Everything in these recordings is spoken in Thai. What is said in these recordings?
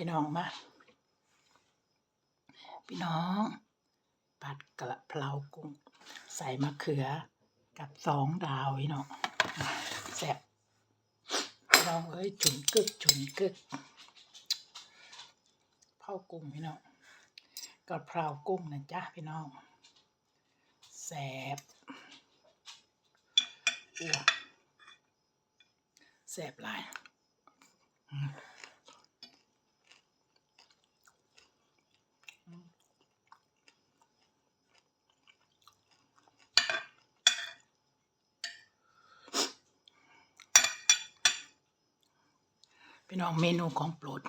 พี่น้องมา พี่น้อง ผัดกระเพรากุ้ง ใส่มะเขือกับสองดาวพี่น้องแซ่บพี่น้องเอ้ยฉุนกึกฉุนกึกเผากุ้งพี่น้องกระเพรากุ้งนะจ๊ะพี่น้องแซ่บอ้วแซ่บหลาย พี่น้องเมนูของโปรด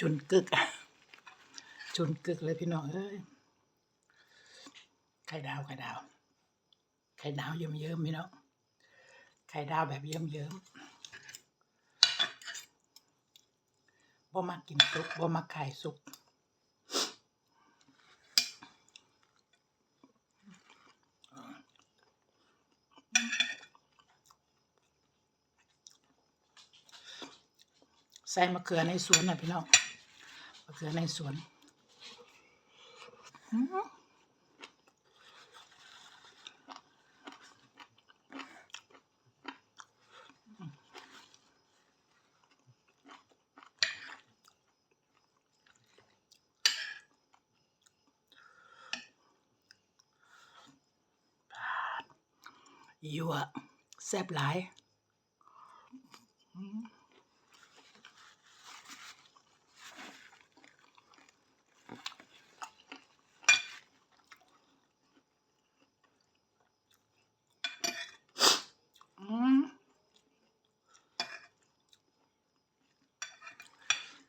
จุนกึกจุนกึกเลยพี่น้องเอ้ยไข่ดาวไข่ดาว ข่ดาวเยิ้มเยิ้มๆพี่น้องไข่ดาวแบบเยิ้มเยิ้มๆบ่มากินสุกบ่มาไข่สุกใส่มะเขือในสวนนะพี่น้องมะเขือในสวนอื ยั่วแซ่บหลาย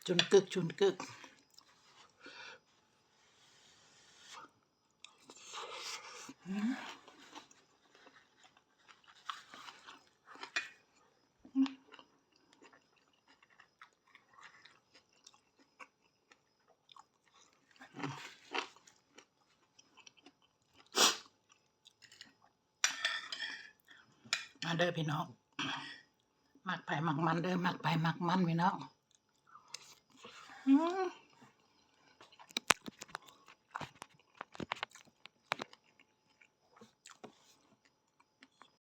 จนกึกจนกึกม เด้อพี่น้องมักไผ่มักมันเด้อมักไผ่มักมันพี่น้องอื